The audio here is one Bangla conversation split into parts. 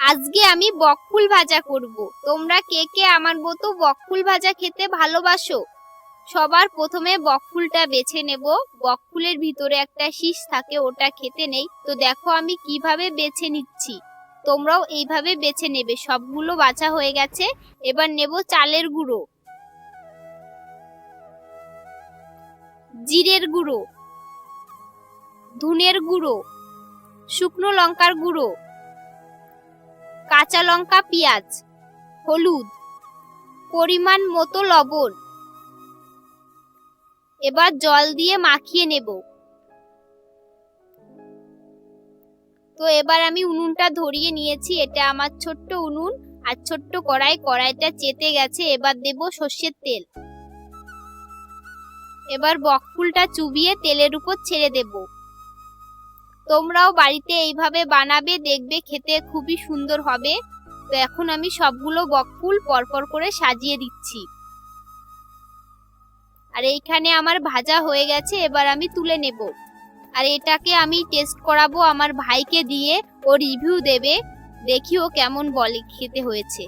আজকে আমি বকফুল ভাজা করব। তোমরা কে কে আমার মতো বকফুল ভাজা খেতে ভালোবাসো? সবার প্রথমে বকফুলটা বেছে নেব। বকফুলের ভিতরে একটা শীষ থাকে, ওটা খেতে নেই। তো দেখো আমি কীভাবে বেছে নিচ্ছি। তোমরাও এইভাবে বেছে নেবে। সবগুলো বাছা হয়ে গেছে। এবার নেব চালের গুঁড়ো। জিরের গুঁড়ো। ধুনের গুঁড়ো। শুকনো লঙ্কার গুঁড়ো। কাঁচা লঙ্কা, পেঁয়াজ, হলুদ, পরিমাণ মতো লবণ। এবার জল দিয়ে মাখিয়ে নেব। তো এবার আমি উনুনটা ধরিয়ে নিয়েছি। এটা আমার ছোট্ট উনুন আর ছোট্ট কড়াই। কড়াইটা চেতে গেছে। এবার দেব সর্ষের তেল। এবার বকফুলটা চুবিয়ে তেলের উপর ছেড়ে দেব। তোমরাও বাড়িতে এইভাবে বানাবে, দেখবে খেতে খুবই সুন্দর হবে। তো এখন আমি সবগুলো বকফুল পরপর করে সাজিয়ে দিচ্ছি। আর এইখানে আমার ভাজা হয়ে গেছে, এবার আমি তুলে নেব। আর এটাকে আমি টেস্ট করাবো আমার ভাইকে দিয়ে, ও রিভিউ দেবে, দেখি ও কেমন বলে খেতে হয়েছে।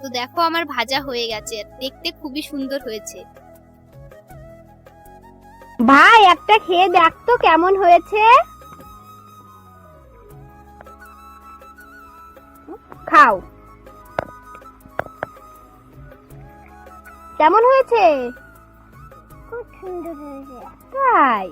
তো দেখো আমার ভাজা হয়ে গেছে, দেখতে খুবই সুন্দর হয়েছে। ভাই একটা খেয়ে দেখ তো কেমন হয়েছে। খাও। কেমন হয়েছে? খুব সুন্দর হয়েছে। তাই?